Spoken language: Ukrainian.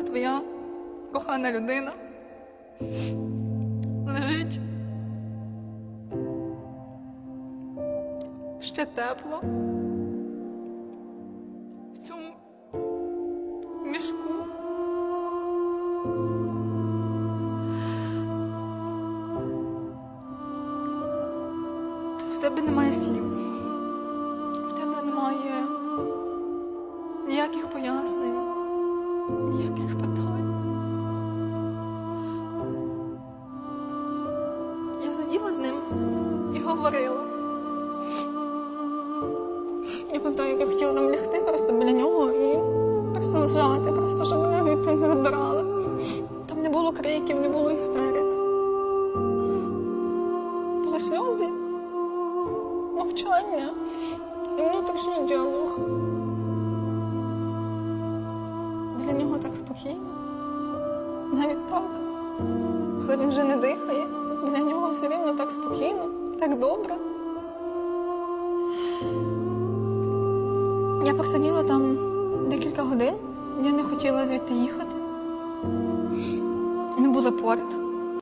коли твоя кохана людина лежить ще тепло в цьому мішку. В тебе немає слів. В тебе немає ніяких пояснень, ніяких питань. Я сиділа з ним і говорила. Я пам'ятаю, як я хотіла там лягти просто біля нього і просто лежати, просто щоб мене звідти не забирали. Там не було криків, не було істерик. Були сльози, мовчання і внутрішній діалог. Біля нього так спокійно, навіть так, коли він вже не дихає, біля нього все рівно так спокійно, так добре. Я просиділа там декілька годин, я не хотіла звідти їхати. Ми були поряд.